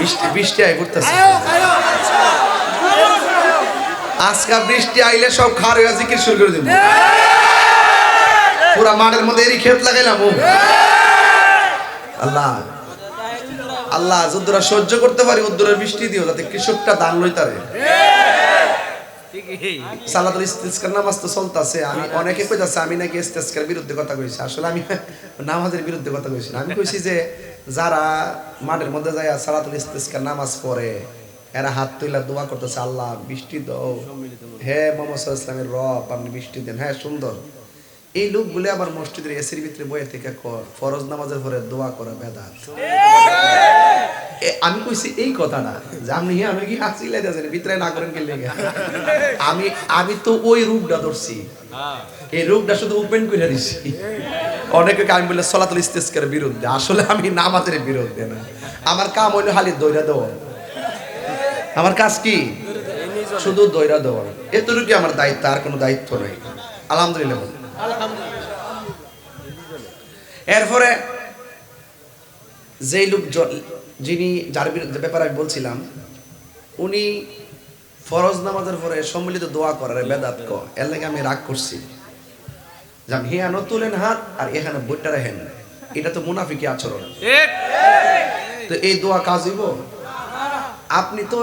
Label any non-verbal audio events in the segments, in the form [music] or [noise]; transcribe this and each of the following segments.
বৃষ্টি বৃষ্টি আই করতেছে। আজকে বৃষ্টি আইলে সব খার হয়ে জিকির শুরু করে দিব। পুরা মাঠের মধ্যে এরই ক্ষেত লাগাইলাম আল্লাহ আল্লাহ যদ্দুরা সহ্য করতে পারি উদ্দুরের বৃষ্টি দিও, যাতে কৃষকটা দান লইতারে। ইস্তিসকার নামাজ তো চলতেছে আমি অনেকে কইতাছে আমি নাকি ইস্তিসকার বিরুদ্ধে কথা কইছি। আসলে আমি [laughs] নামাজের বিরুদ্ধে কথা কইছি আমি কইছি যে যারা মাঠের মধ্যে যায় সালাতুল ইস্তিসকার নামাজ পড়ে এরা হাত তুইলা দোয়া করতেছে আল্লাহ বৃষ্টি দাও। হে মোহাম্মদ ওয়াসাল্লামের রব আপনি বৃষ্টি দেন। হ্যাঁ সুন্দর। এই লোকগুলো আবার মসজিদের এসির ভিতরে বয়ে থেকে কর ফরজ নামাজের পরে দোয়া করে বেদাত। আমি কইছি এই কথাটা যে আপনি আমি কি হাসি লাইতেছেন ভিতরে না করেন কে লেগে? আমি আমি তো ওই রূপটা ধরছি। এই রূপটা শুধু ওপেন করে দিছি। অনেকে আমি বলে সলাতুল ইস্তেস্কার বিরুদ্ধে। আসলে আমি নামাজের বিরুদ্ধে না। আমার কাম হইল খালি দৈরা দেওয়া। আমার কাজ কি? শুধু দৈরা দেওয়া। এতটুকু আমার দায়িত্ব আর কোনো দায়িত্ব নেই। আলহামদুলিল্লাহ। এরপরে যেই লোক যিনি যার ব্যাপারে আমি বলছিলাম উনি ফরজ নামাজের পরে সম্মিলিত দোয়া করার বেদাত ক। এর লাগে আমি রাগ করছি। যান হিয়ানো তুলেন হাত আর এখানে বইটা রাখেন এটা তো মুনাফিকি আচরণ। তো এই দোয়া কাজ হইব? আপনি তো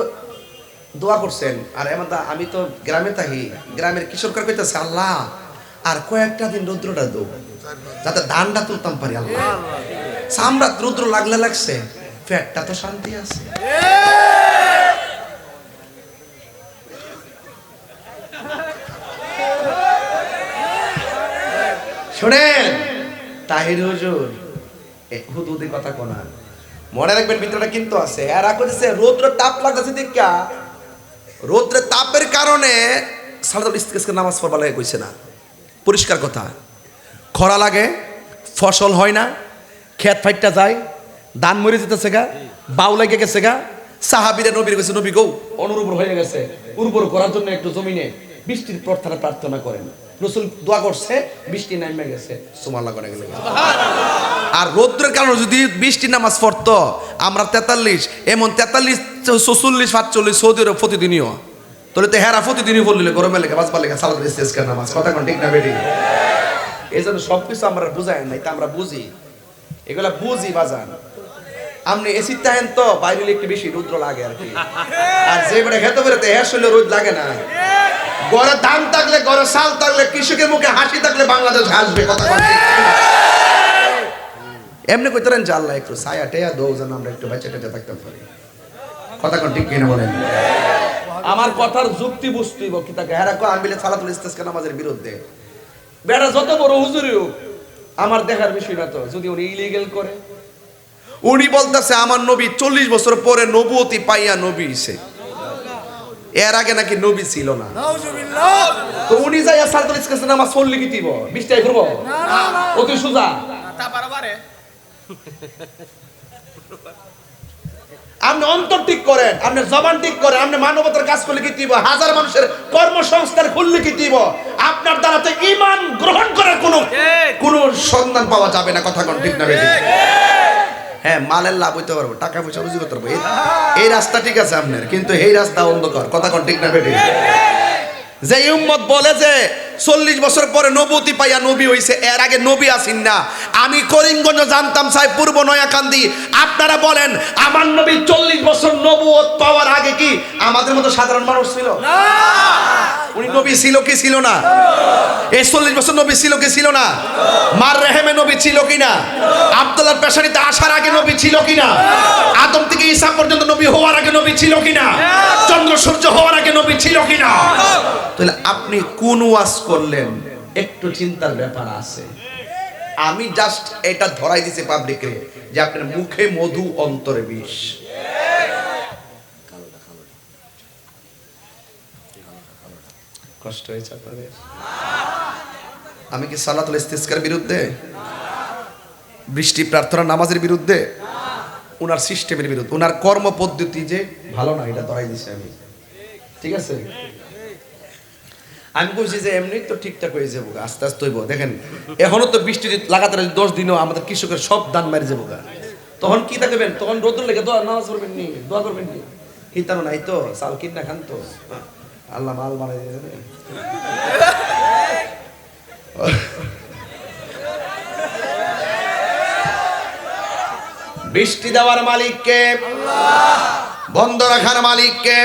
দোয়া করছেন। আর এমন আমি তো গ্রামে থাকি। গ্রামের কিশোরকার কইতেছে আল্লাহ আর কয়েকটা দিন রৌদ্রটা দেবো। যাতে ধানটা তুলতাম পারি, আল্লাহ। সামরাত রুদ্র লাগলে লাগছে, পেটটা তো শান্তি আছে। শোনেন, তাহির হুজুর হুদুদি কথা কোনা মনে রাখবেন, ভিতরটা কিন্তু আছে। এরা কইছে রৌদ্র তাপ লাগতেছে দেখা রৌদ্রের তাপের কারণে ইস্তিসকার নামাজ পড়বা লাগে কইছে না। পরিষ্কার কথা। খরা লাগে ফসল হয় না খেত ফাইটটা যায় দান মরে যেতেছে গা বাউ লেগে গেছে গা। সাহাবিরা নবীর কাছে নবী গৌ অনুর্বর হয়ে গেছে। উর্বর করার জন্য একটু জমিনে বৃষ্টির প্রার্থনা প্রার্থনা করেন। রসুল দোয়া করছে বৃষ্টি নামে গেছে। সুমাল্লা করে গেলে আর রৌদ্রের কারণে যদি বৃষ্টি নামাজ পড়তো আমরা তেতাল্লিশ এমন তেতাল্লিশ চল্লিশ সাতচল্লিশ সৌদি আরব প্রতিদিনও তাহলে তো হেরা প্রতিদিনই বললে, গরমে লেগে বাজবা লেগে সালাদ ইস্তেস্কার নামাজ, কথা কোন, ঠিক না, বেটি? এই জন্য সবকিছু আমরা বুঝাই নাই, তা আমরা বুঝি। এগুলা বুঝি, বাজান। আপনি এসি তাহেন তো, বাইরে একটু বেশি রুদ্র লাগে আর কি। আর যে বেড়ে খেতে বেরোতে হ্যাঁ শরীরে রোদ লাগে না। গড়ে দাম থাকলে, গড়ে সাল থাকলে, কৃষকের মুখে হাসি থাকলে বাংলাদেশ হাসবে, কথা কিনা? এমনি কইতে যে, আল্লাহ একটু ছায়া টেয়া দৌ যেন আমরা একটু বেঁচে টেচে থাকতে পারি। কথা কোন, ঠিক কিনা বলেন? আমার কথার যুক্তি বুঝতেই কি তাকে? হেরা কো আমি বলে সালাতুল ইস্তেসকা নামাজের বিরুদ্ধে। বেড়া যত বড় হুজুরি হোক আমার দেখার বিষয় না তো যদি উনি ইলিগেল করে। উনি বলতেছে আমার নবী চল্লিশ বছর পরে নবুয়তি পাইয়া নবী হইছে। এর আগে নাকি নবী ছিল না। তো উনি যাই সালাতুল ইস্তেসকা নামাজ পড়লে কি দিব? বিশটাই করব অতি সুজা। আপনি অন্তর ঠিক করেন আপনি জবান ঠিক করেন আপনি মানবতার কাজ করলে কি দিব হাজার মানুষের কর্মসংস্থান খুললে কি দিব আপনার দ্বারা তো ইমান গ্রহণ করার কোনো কোনো সন্ধান পাওয়া যাবে না কথা কোন ঠিক না হ্যাঁ মালের লাভ হইতে পারব টাকা পয়সা রুজি করতে পারব। এই- রাস্তা ঠিক আছে আপনার কিন্তু এই রাস্তা অন্ধকার কথা কোন ঠিক না বেঠিক? যে উম্মত বলে যে চল্লিশ বছর পরে নবতী পাইয়া নবী হইছে এর আগে নবী আসিন না। আমি করিমগঞ্জ জানতাম সাহেব পূর্ব নয়াকান্দি আপনারা বলেন আমার নবী চল্লিশ বছর নবুয়ত পাওয়ার আগে কি আমাদের মতো সাধারণ মানুষ ছিল? উনি নবী ছিল কি ছিল না? এই চল্লিশ বছর নবী ছিল কি ছিল না? মার রেহেমে নবী ছিল কি না? আব্দুল্লাহ পেশানিতে আসার আগে নবী ছিল কি না? আদম থেকে ঈসা পর্যন্ত নবী হওয়ার আগে নবী ছিল কি না? চন্দ্র সূর্য হওয়ার আগে নবী ছিল কি না? তাহলে আপনি কোন ওয়াজ করলেন? একটু চিন্তার ব্যাপার আছে। আমি জাস্ট এটা ধরাই দিছি পাবলিকে যে আপনার মুখে মধু, অন্তরে বিষ। কষ্ট হয়েছে আপনাদের? আমি কি সালাতুল ইস্তিসকার বিরুদ্ধে? বৃষ্টি প্রার্থনা নামাজের বিরুদ্ধে? উনার সিস্টেমের বিরুদ্ধে। উনার কর্ম পদ্ধতি যে ভালো না, এটা ধরাই দিছি আমি। ঠিক আছে? আমি বলছি যে এমনি তো ঠিকঠাক হয়ে যাব আস্তে আস্তে হইব। দেখেন, এখনও তো বৃষ্টি লাগাতার দশ দিনও আমাদের কৃষকের সব দান মারি যাব গা। তখন কি থাকবেন? তখন রোদ্র লেগে দোয়া নামাজ পড়বেন নি, দোয়া করবেন নি। হিতানো নাই তো সাল কিনা খান তো। আল্লাহ মাল বানাই দিয়ে বৃষ্টি দেওয়ার মালিককে, বন্ধ রাখার মালিককে,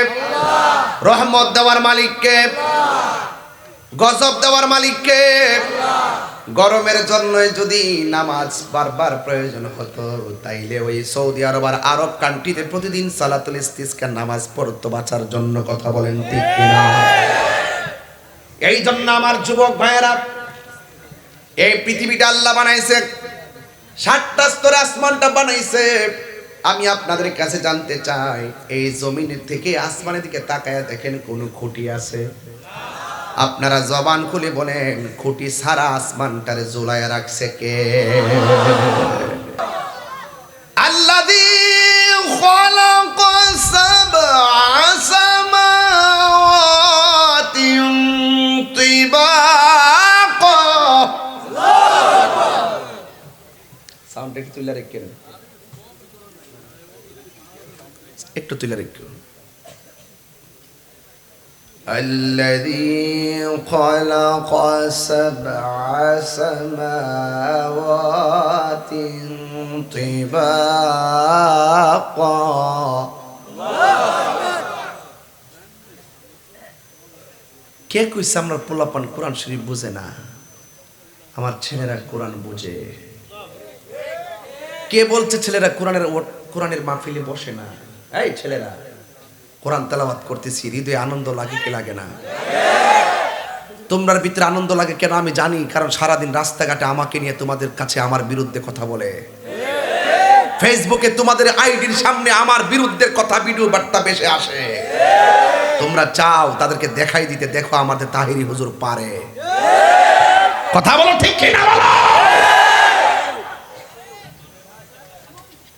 রহমত দেওয়ার মালিককে গজব দেওয়ার মালিককে গরমের জন্য যদি নামাজ বারবার প্রয়োজন হতো, তাইলে ওই সৌদি আরব আর আরব কান্ট্রিতে প্রতিদিন সালাতুল ইস্তিসকার নামাজ পড়তো, বাঁচার জন্য কথা বলেন ঠিক কিনা? এই জন্য আমার যুবক ভাইয়েরা, এই পৃথিবীটা আল্লাহ বানাইছে ষাটটা স্তরে আসমানটা বানাইছে। আমি আপনাদের কাছে জানতে চাই, এই জমিনের থেকে আসমানের দিকে তাকায় দেখেন কোন খুঁটি আছে? আপনারা জবান খুলে বলেন খুঁটি সারা আসমানটারে জোলায় রাখছে কে? সাউন্ড একটু তুলে রেখেন। الذي خلق سبع سماوات طباقا কে কইছে আমরা পোলাপান কোরআন শরীফ বুঝে না আমার ছেলেরা কোরআন বুঝে কে বলছে ছেলেরা কোরআনের ও- কোরআনের মাহফিলে বসে না এই ছেলেরা কোরআন তেলাওয়াত করতেছি, হৃদয়ে আনন্দ লাগে কি লাগে না? তোমরার ভিতরে আনন্দ লাগে কেন? আমি জানি, কারণ সারাদিন রাস্তাঘাটে আমাকে নিয়ে তোমাদের কাছে আমার বিরুদ্ধে কথা বলে। ফেসবুকে তোমাদের আইডির সামনে আমার বিরুদ্ধে কথা, ভিডিও বার্তা বেশি আসে। তোমরা চাও তাদেরকে দেখাই দিতে, দেখো আমাদের তাহিরি হুজুর পারে। কথা বলো ঠিক কিনা বলো?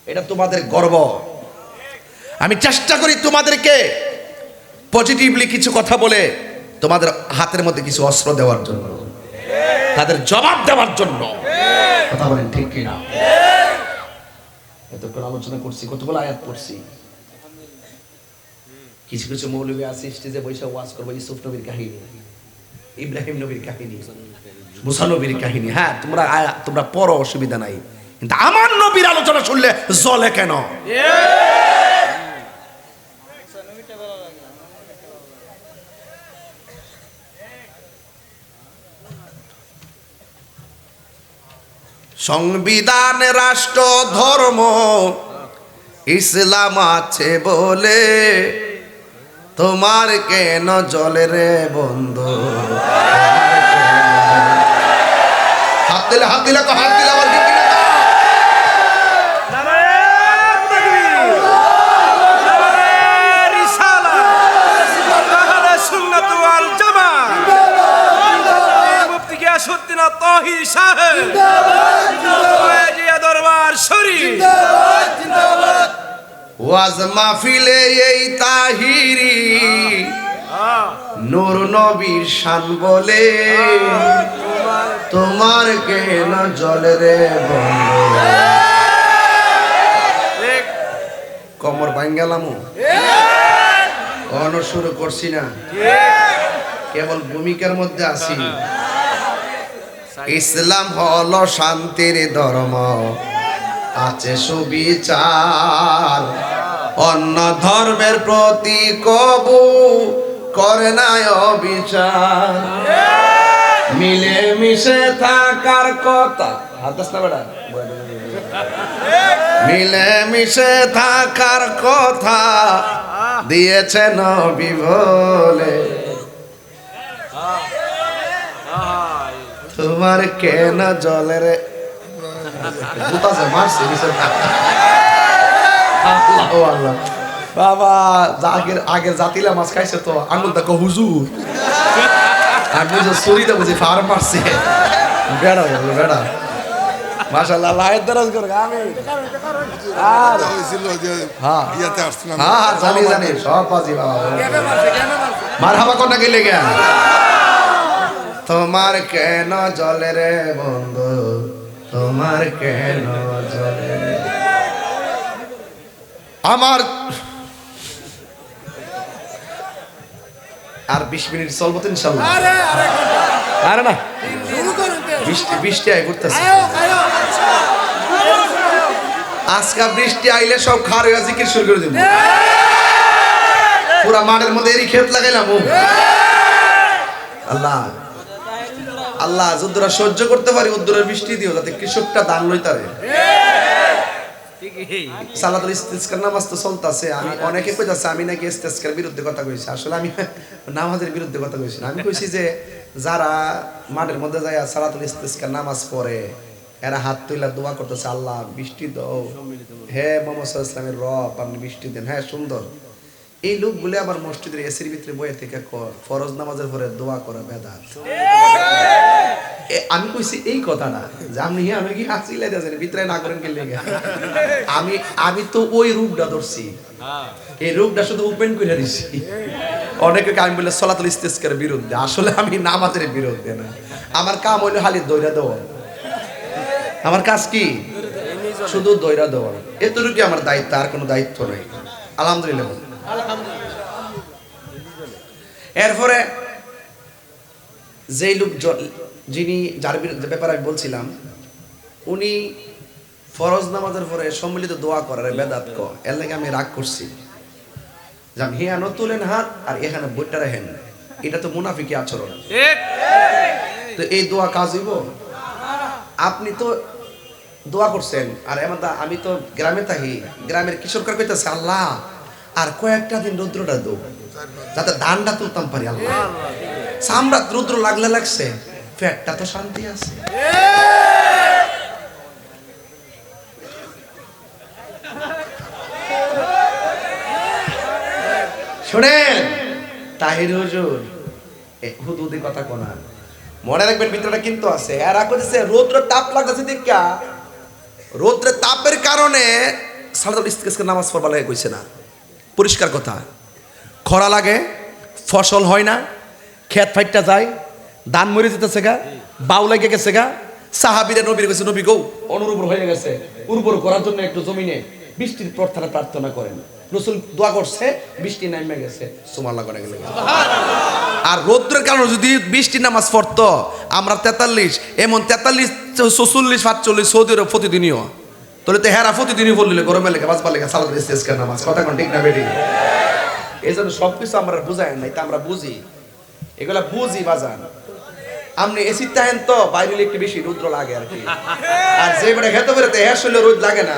এটা তোমাদের গর্ব। আমি চেষ্টা করি তোমাদেরকে পজিটিভলি কিছু কথা বলে তোমাদের হাতের মধ্যে কিছু অস্ত্র দেওয়ার জন্য তাদের জবাব দেওয়ার জন্য। কথা বলেন ঠিক কিনা? এতক্ষণ আলোচনা করছি কতগুলো আয়াত পড়ছি? কিছু কিছু মৌলবী আছে স্টেজে বৈশাখ ওয়াজ করব ইউসুফ নবীর কাহিনী ইব্রাহিম নবীর কাহিনী মুসা নবীর কাহিনী। হ্যাঁ তোমরা তোমরা পড়ো অসুবিধা নাই। কিন্তু আমার নবীর আলোচনা শুনলে জলে কেন? সংবিধান রাষ্ট্র ধর্ম ইসলাম আছে বলে তোমার কেন জলে রে বন্ধু? হাত দিলে হাত দিলে তো হাত দিলে আবার কি কিনা তো? ওয়াজ মাহফিলে এই তাহিরি। নূর নবীর শান বলে, তোমার কেন জলে রে কমর ভাঙ্গালামু। কখনো শুরু করছি না। কেবল ভূমিকার মধ্যে আছি। ইসলাম হলো শান্তির ধর্ম, আছে সুবিচার। অন্য ধর্মের প্রতি কবু করে নাই অবিচার। মিলে মিশে থাকার কথা। মিলে মিশে থাকার কথা দিয়েছে নবী বলে। তোমার কেন জলের মারছে বাবা আগের আগের জাতিলা মাছ খাইছে তো আঙুল দেখো হুজুর। আর বুঝো সরিতে বুঝি ফার মারছে। বেড়া গেল বেড়া। যে হ্যাঁ। হ্যাঁ হ্যাঁ, কোনটা তোমার কেন জলে রে বন্ধু? তোমার কেন জলে রে? আমার আর বিশ মিনিট চলবো তো ইনশাল্লাহ। আরে আরে আরে না? বৃষ্টি বৃষ্টি আই করতেছে আয়ো আয়ো বৃষ্টি আইলে সব খার হয়ে জিকির শুরু করে দিব পুরা মাঠের মধ্যে এরই ক্ষেত লাগাইলাম ও। আল্লাহ আল্লাহ যদ্দুরা সহ্য করতে পারি উদ্দুরা বৃষ্টি দিও যাতে কৃষকটা দান লইতারে। ইস্তিসকার নামাজ তো চলতেছে। আমি অনেকে কইতাছে আমি নাকি ইস্তিসকার বিরুদ্ধে কথা কইছি। আসলে আমি নামাজের বিরুদ্ধে কথা কইছি না। আমি কইছি যে যারা মাঠের মধ্যে যায় সালাতুল ইস্তিসকার নামাজ পড়ে এরা হাত তুইলা দোয়া করতেছে আল্লাহ বৃষ্টি দাও। হে মোহাম্মদ ইসলামের রব আপনি বৃষ্টি দেন। হ্যাঁ সুন্দর। এই লোকগুলো আবার মসজিদের এসির ভিতরে বয়ে থেকে ফরজ নামাজের পরে দোয়া করে বেদাত। আমি কইছি এই কথাটা যে আপনি আমি কি হাসি লাইতেছেন ভিতরে না করেন কে লেগে? আমি আমি তো ওই রূপটা ধরছি। এই রূপটা শুধু ওপেন করে দিছি। অনেকে আমি বলে সলাতুল ইস্তেস্কার বিরুদ্ধে, আসলে আমি নামাজের বিরুদ্ধে না। আমার কাম হইল খালি দইরা দেওয়া। আমার কাজ কি? শুধু দইরা দেওয়া। এতটুকু আমার দায়িত্ব, আর কোনো দায়িত্ব নেই। আলহামদুলিল্লাহ। এরপরে যেই লোক যিনি যার ব্যাপারে আমি বলছিলাম উনি ফরজ নামাজের পরে সম্মিলিত দোয়া করার বেদাত ক এর লাগে আমি রাগ করছি। যে আমি হিয়ানো তুলেন হাত আর এখানে বইটা রাখেন। এটা তো মুনাফিকি আচরণ। তো এই দোয়া কাজ হইব? আপনি তো দোয়া করছেন আর এমন আমি তো গ্রামে থাকি গ্রামের কিশোরকার কইতেছে আল্লাহ আর কয়েকটা দিন রুদ্রটা দো যাতে ধানটা তুলতাম পারি, আল্লাহ। সামরা রুদ্র লাগলে লাগছে, পেটটা তো শান্তি আছে। শোনেন, তাহির হুজুর হুদুদি কথা কোনা মনে রাখবেন ভিতরটা কিন্তু আছে। এরা কইতেছে রৌদ্র তাপ লাগতেছে দেখা রৌদ্রের তাপের কারণে ইস্তিকাসকে নামাজ পড়বা লাগে কইছে না। পরিষ্কার কথা। খরা লাগে ফসল হয় না খেত ফাইটটা যায় ধান মরে যেতেছে গা বাউ লেগে গেছে গা সাহাবিরে নবীর কাছে নবী গৌ অনুর্বর হয়ে গেছে উর্বর করার জন্য একটু জমিনে বৃষ্টির প্রার্থনা প্রার্থনা করেন। রসুল দোয়া করছে বৃষ্টি নামে গেছে। সুমাল্লা করে গেলে আর রৌদ্রের কারণে যদি বৃষ্টি নামাজ পড়তো আমরা তেতাল্লিশ এমন তেতাল্লিশ চৌচল্লিশ সাতচল্লিশ সৌদি আরব প্রতিদিনই তাহলে তো হেরা প্রতিদিনই বললে গরমে লেগে বাজবার লেগে, সালাদ ইস্তেস্কার নামাজ। কথা কোন, ঠিক না বেটি? এই জন্য সবকিছু আমরা বুঝাই নাই, তা আমরা বুঝি। এগুলা বুঝি বাজান। আপনি এসি তাহেন তো বাইরে একটু বেশি রুদ্র লাগে আর কি। আর যে বেড়ে খেতে বেরোতে হ্যাঁ শুনলে রোদ লাগে না।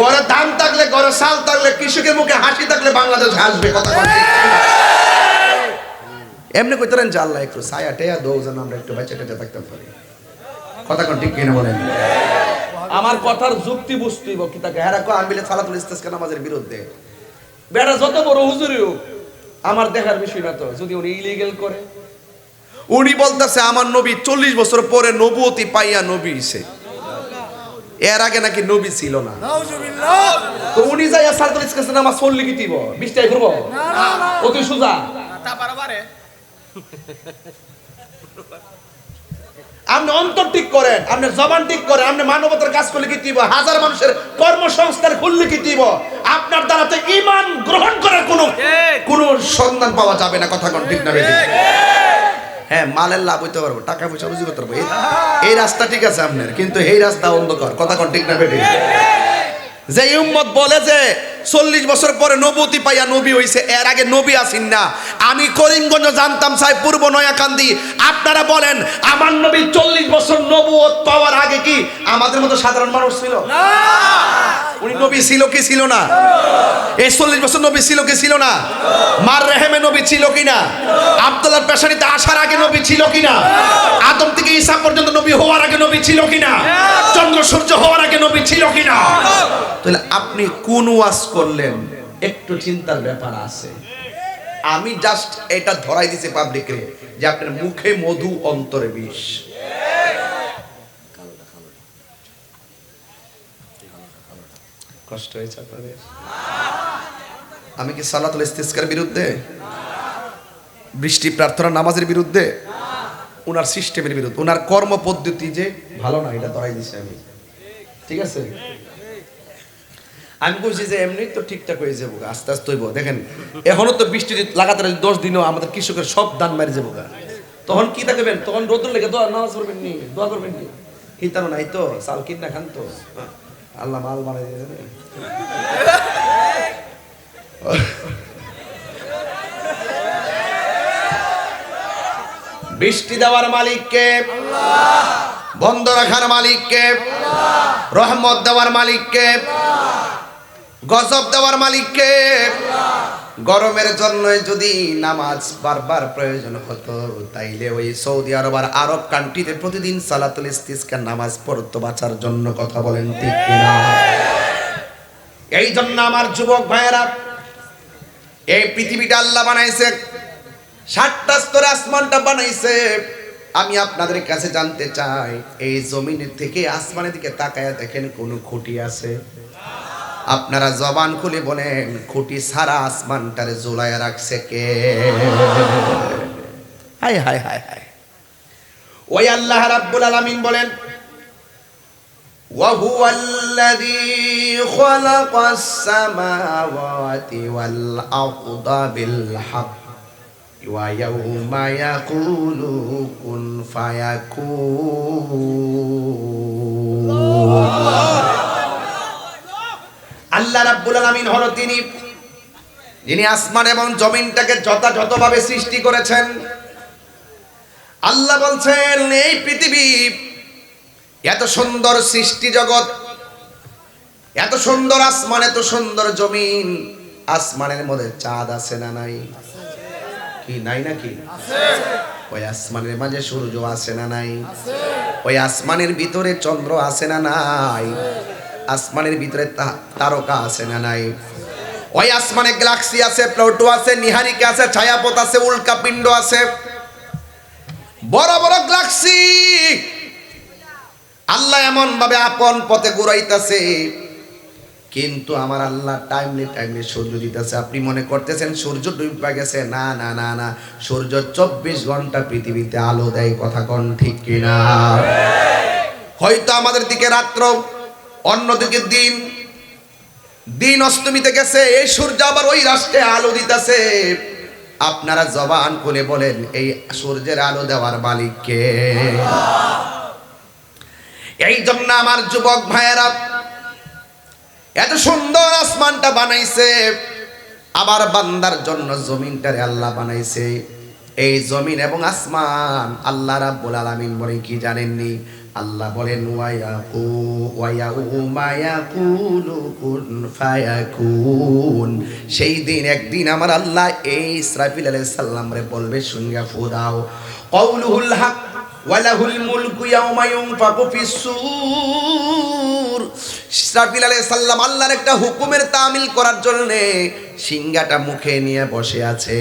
গড়ে ধান থাকলে, গড়ে সাল থাকলে, কৃষকের মুখে হাসি থাকলে বাংলাদেশ হাসবে, কথা কোন? এমনি কইতেন যে আল্লাহ একটু ছায়া টেয়া দৌ যেন আমরা একটু বেঁচে টেচে থাকতে পারি। কথা কোন, ঠিক কিনা বলেন? আমার কথার যুক্তি বুঝতেই কি তাকে। হেরা কো আনবিলে সালাতুল ইস্তেসকা নামাজের বিরুদ্ধে। বেড়া যত বড় হুজুরি হোক আমার দেখার বিষয় না তো যদি উনি ইলিগেল করে। উনি বলতেছে আমার নবী চল্লিশ বছর পরে নবুয়তি পাইয়া নবী হিসে এর আগে নাকি নবী ছিল না। তো উনি যাই সালাতুল ইস্তেসকা নামাজ পড়লি কি দিব? বিশটাই করব না না না। অতি সুজা। [laughs] আপনি অন্তর ঠিক করেন আপনি জবান ঠিক করেন আপনি মানবতার কাজ করলে কি দিব? হাজার মানুষের কর্মসংস্থান খুললে কি দিব? আপনার দ্বারা তো ইমান গ্রহণ করার কোনো কোনো সন্ধান পাওয়া যাবে না কথা কোন ঠিক না? হ্যাঁ মালের লাভ হইতে পারব টাকা পয়সা রুজি করতে পারব। এই- এই রাস্তা ঠিক আছে আপনার কিন্তু এই রাস্তা অন্ধকার কথা কোন ঠিক না বেটি যে উম্মত বলে যে চল্লিশ বছর পরে নবতি পাইয়া নবী হইছে এর আগে নবী আসিন না। আমি করিমগঞ্জ জানতাম সাহেব পূর্ব নয়াকান্দি। আপনারা বলেন আমার নবী চল্লিশ বছর নবুয়ত পাওয়ার আগে কি আমাদের মতো সাধারণ মানুষ ছিল? উনি নবী ছিল কি ছিল না? এই চল্লিশ বছর নবী ছিল কি ছিল না? মার রেহেমে নবী ছিল কি না? আব্দুল্লাহ পেশানিতে আসার আগে নবী ছিল কি না? আদম থেকে ঈসা পর্যন্ত নবী হওয়ার আগে নবী ছিল কি না? চন্দ্র সূর্য হওয়ার আগে নবী ছিল কি না? তাহলে আপনি কোন ওয়াজ করলেন, একটু চিন্তার ব্যাপার আছে। আমি জাস্ট এটা ধরাই দিছি পাবলিকে যে আপনার মুখে মধু, অন্তরে বিষ। কষ্ট হয়েছে আপনাদের? আমি কি সালাতুল ইস্তিসকার বিরুদ্ধে? বৃষ্টি প্রার্থনা নামাজের বিরুদ্ধে? ওনার সিস্টেমের বিরুদ্ধে? ওনার কর্ম পদ্ধতি যে ভালো না, এটা ধরাই দিছি আমি। ঠিক আছে? আমি বলছি যে এমনি তো ঠিকঠাক হয়ে যাব আস্তে আস্তে হইব দেখেন, এখনও তো বৃষ্টি লাগাতার দশ দিনও আমাদের কৃষকের সব দান মারি যাব গা। তখন কি থাকবেন তখন রোদুর লেগে দোয়া নামাজ পড়বেন নি, দোয়া করবেন নি হিতানো নাই তো, চাল কিনা খান তো আল্লাহ মাল বানাই দিয়ে। বৃষ্টি দেওয়ার মালিককে, বন্ধ রাখার মালিককে, রহমত দেওয়ার মালিককে গজব দেওয়ার মালিককে গরমের জন্য যদি নামাজ বারবার প্রয়োজন হতো, তাইলে ওই সৌদি আরব আর আরব কান্ট্রিতে প্রতিদিন সালাতুল ইস্তিসকার নামাজ পড়তো, বাঁচার জন্য কথা বলেন ঠিক কিনা? এই জন্য আমার যুবক ভাইয়েরা, এই পৃথিবীটা আল্লাহ বানাইছে ষাটটা স্তরে আসমানটা বানাইছে। আমি আপনাদের কাছে জানতে চাই, এই জমিনের থেকে আসমানের দিকে তাকায় দেখেন কোন খুঁটি আছে? আপনারা জবান খুলে বলেন খুঁটি সারা আসমানটারে জোলায় রাখছে কে হায় হায় হায় হায় ওই আল্লাহ রাব্বুল আলামিন বলেন وهو الذي خلق السماوات والأرض بالحق ويوم يقول كن فيكون আল্লাহ রাব্বুল আলামিন হলো তিনি। যিনি আসমান এবং জমিনটাকে যথাযথভাবে সৃষ্টি করেছেন। আল্লাহ বলছেন, এই পৃথিবী, এত সুন্দর সৃষ্টি জগৎ, এত সুন্দর আসমান, এত সুন্দর জমিন, আসমানের মধ্যে চাঁদ আছে না নাই? কি, নাই নাকি? ওই আসমানের মাঝে সূর্য আছে না নাই? ওই আসমানের ভিতরে চন্দ্র আছে না নাই? আসমানের ভিতরে তারকা আছে না নাই? ওই আসমানে গ্যালাক্সি আছে, প্লুটো আছে, নিহারিকা আছে, ছায়াপথ আছে, উল্কা পিণ্ড আছে। বড় বড় গ্যালাক্সি! আল্লাহ এমন ভাবে আপন পথে ঘুরাইতেছে। কিন্তু আমার আল্লাহ টাইমলি টাইমলি সূর্য দিতেছে। আপনি মনে করতেছেন সূর্য ডুবে গেছে? না না না না। সূর্য চব্বিশ ঘণ্টা পৃথিবীতে আলো দেয়, কথা কোন ঠিক কিনা? হয়তো আমাদের দিকে রাত্র অন্যদিকে দিন দিন অষ্টমীতে গেছে, এই সূর্য আবার ওই রাষ্ট্রে আলো দিতেছে। আপনারা জবান খুলে বলেন, এই সূর্যের আলো দেওয়ার মালিককে এই জন্য আমার যুবক ভাইয়েরা, এত সুন্দর আসমানটা বানাইছে, আবার বান্দার জন্য জমিনটারে আল্লাহ বানাইছে। এই জমিন এবং আসমান আল্লাহ রাব্বুল আলামিন বলে কি জানেননি? আল্লাহ বলেন সেই দিন একদিন আমার আল্লাহ এই ইসরাফিল আলাইহিস রে বলবে শুনিয়া ফুদাও। কওলুহুল হক ওয়ালাহুল মুলকু ইয়াউমা ইউনফাকু ফিস সূর ইসরাফিল আলাইহিস সালাম আল্লাহর একটা হুকুমের তামিল করার জন্য সিংহাটা মুখে নিয়ে বসে আছে।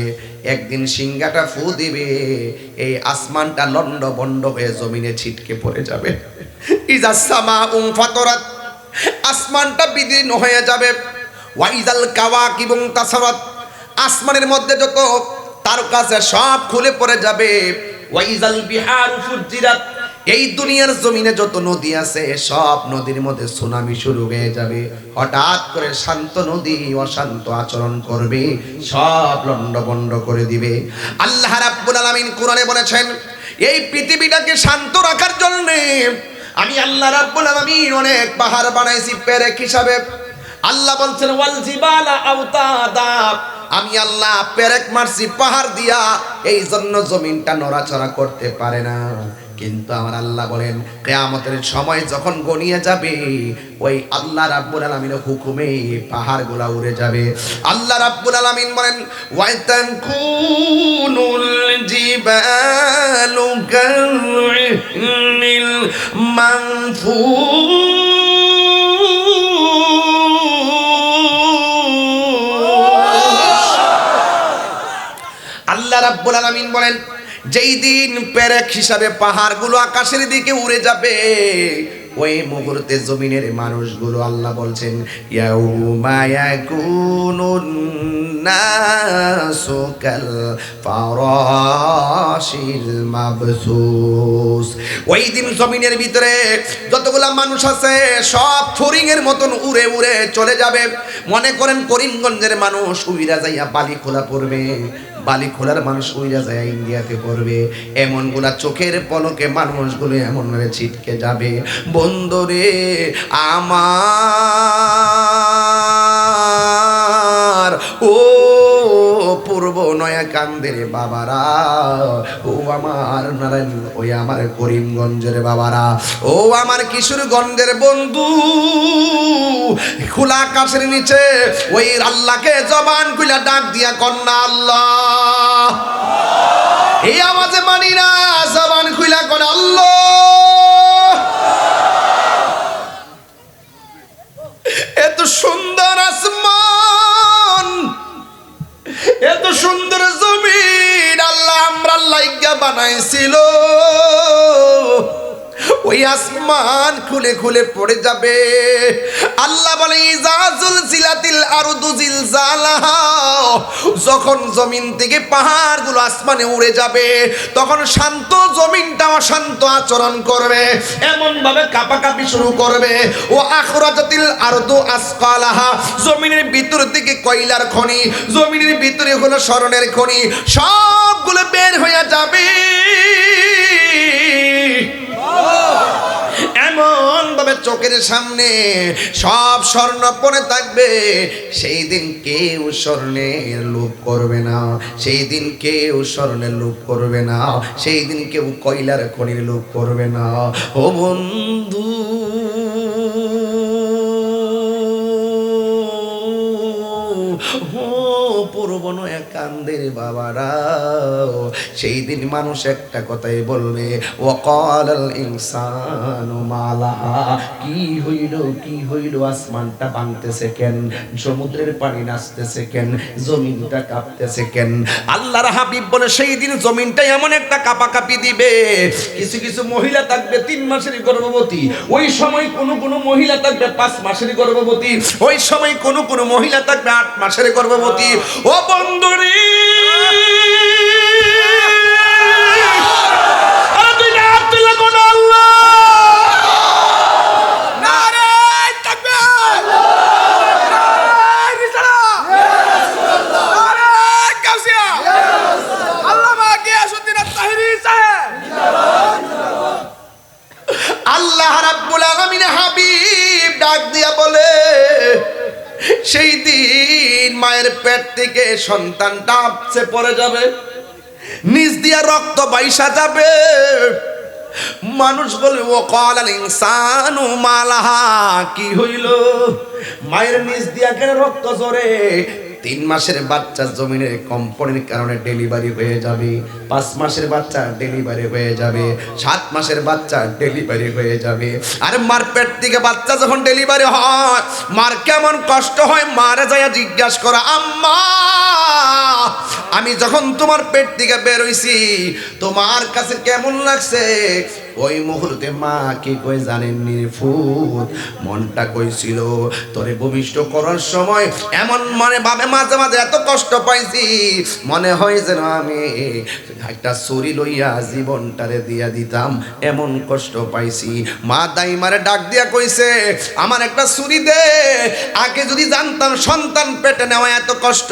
একদিন সিংহাটা ফু দিবে, এই আসমানটা লন্ড বন্ড হয়ে জমিনে ছিটকে পড়ে যাবে। ইজা সামা উম ফাতরাত আসমানটা বিদীর্ণ হয়ে যাবে। ওয়াইজাল কাওয়াক এবং তাসারাত আসমানের মধ্যে যত তার কাছে সব খুলে পড়ে যাবে। ওয়াইজাল বিহার ফুজিরাত এই দুনিয়ার জমিনে যত নদী আছে, সব নদীর মধ্যে সুনামি শুরু হয়ে যাবে। হঠাৎ করে শান্ত নদী অশান্ত আচরণ করবে, সব লন্ডভন্ড করে দিবে। আল্লাহ রাব্বুল আলামিন কোরআনে বলেছেন, এই পৃথিবীটাকে শান্ত রাখার জন্য আমি আল্লাহ রাব্বুল আলামিন অনেক পাহাড় বানাইছি, পেরেক হিসাবে। আল্লাহ বলছেন, ওয়াল জিবালা আওতাদা। আমি আল্লাহ পেরেক মারছি, পাহাড় দিয়া, এই জন্য জমিনটা নড়াচড়া করতে পারে না। কিন্তু আমার আল্লাহ বলেন, কেয়ামতের সময় যখন গনিয়ে যাবে, ওই আল্লাহ রাব্বুল আলামিনের হুকুমে পাহাড়গুলা উড়ে যাবে। আল্লাহ রাব্বুল আলামিন বলেন ওয়াতাকুনুল জিবালু কালইহনিল মানফুস রাব্বুল আলামিন বলেন, যেই দিন পেরেক হিসাবে পাহাড়গুলো আকাশের দিকে উড়ে যাবে, ওই মুহূর্তে জমিনের মানুষগুলো আল্লাহ বলছেন ওই দিন জমিনের ভিতরে যতগুলা মানুষ আছে, সব ফরিং এর মতন উড়ে উড়ে চলে যাবে। মনে করেন করিমগঞ্জের মানুষ উইরা যাইয়া বালি খোলা পড়বে। বালি খোলার মানুষ উইরা যায়, ইন্ডিয়াতে পড়বে। এমনগুলা চোখের পলকে মানুষগুলো এমনভাবে ছিটকে যাবে। বন্দরে আমার, ও পূর্ব নয়া কান্দের বাবারা। ও আমার নারায়ণ, ওই আমার করিমগঞ্জের বাবারা। ও আমার কিশোরগঞ্জের বন্ধু, খোলা আকাশের নিচে ওই আল্লাহকে জবান খুলে ডাক দিয়া কন্যা আল্লাহ। এই আওয়াজে মানি না, জবান খুলা করে আল্লাহ। এত সুন্দর আসমান। এত সুন্দর জমিন আল্লাহ আমরা লাইগা বানাইছিল। ওই আসমান খুলে খুলে পড়ে যাবে। আল্লাহ বলে ইজাজুল জিলাতিল আরদু জিলজালাহা যখন জমিন থেকে পাহাড়গুলো আসমানে উড়ে যাবে, তখন শান্ত জমিনটা অশান্ত আচরণ করবে এমন ভাবে কাপাকাপি শুরু করবে। ও আখরাজাতিল আরদু আসকালাহা। জমিনের ভিতর থেকে কয়লার খনি, জমিনের ভিতরে হলো স্মরণের খনি, সবগুলো বের হয়ে যাবে। এমন ভাবে চোখের সামনে সব স্বর্ণ পরে থাকবে। সেই দিন কেউ স্বর্ণের লোভ করবে না। সেই দিন কেউ স্বর্ণের লোভ করবে না। সেই দিন কেউ কয়লার খনির লোভ করবে না। ও বন্ধু, ও একান্দের বাবারা। সেই দিন মানুষ একটা কথাই বলবে ইনসান মালা। কি হইল কি হইল, আসমানটা ভাঙতেছে কেন? সমুদ্রের পানি নাচতেছে কেন? জমিনটা কাঁপতেছে কেন? হাবিব বলে, সেই দিন জমিনটা এমন একটা কাপাকাপি দিবে। কিছু কিছু মহিলা থাকবে, তিন মাসের গর্ভবতী। ওই সময় কোনো কোনো মহিলা থাকবে, পাঁচ মাসের গর্ভবতী। ওই সময় কোনো কোনো মহিলা থাকবে, আট মাসের গর্ভবতী। ও বন্ধুরি। আল্লাহ? রাব্বুল আলামিন হাবিব ডাক দিয়া বলে সেই দিন মায়ের পেট থেকে সন্তানটা আপসে পড়ে যাবে। নিজ দিয়া রক্ত বাইসা যাবে। মানুষ বলে, ও কলাল ইনসানু মালাহা। কি হইল? মায়ের নিজ দিয়া কেন রক্ত ঝরে? তিন মাসের বাচ্চা জমিনের কম্পনের কারণে ডেলিভারি হয়ে যাবে। পাঁচ মাসের বাচ্চা ডেলিভারি হয়ে যাবে। সাত মাসের বাচ্চা ডেলিভারি হয়ে যাবে। আর মার পেট থেকে বাচ্চা যখন ডেলিভারি হয়, মার কেমন কষ্ট হয়, মারা যায় জিজ্ঞাসা করা, আম্মা, আমি যখন তোমার পেট থেকে বেরোইছি তোমার কাছে কেমন লাগছে? ওই মুহূর্তে মা কি কই জানেন নির্ফুত মনটা কইছিল, তোরে ভূমিষ্ঠ করার সময় এমন মানে ভাবে মাঝে মাঝে এত কষ্ট পাইছি। মনে হয় যেন আমি একটা ছুরি লইয়া জীবনটারে দিয়া দিতাম। এমন কষ্ট পাইছি। মা দাই মারে ডাক দিয়া কইছে, আমার একটা ছুরি দে। আগে যদি জানতাম সন্তান পেটে নেওয়া এত কষ্ট,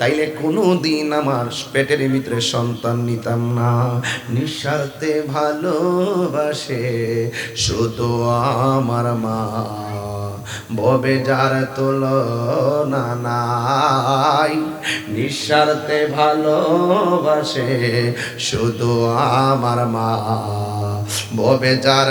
তাইলে কোনো দিন আমার পেটের ভিতরে সন্তান নিতাম না। নিঃস্বার্থে ভালোবাসে, শুধু আমার মা। ববে যার তুলনা নাই, নিঃস্বার্থে ভালোবাসে, শুধু আমার মা। ববে যার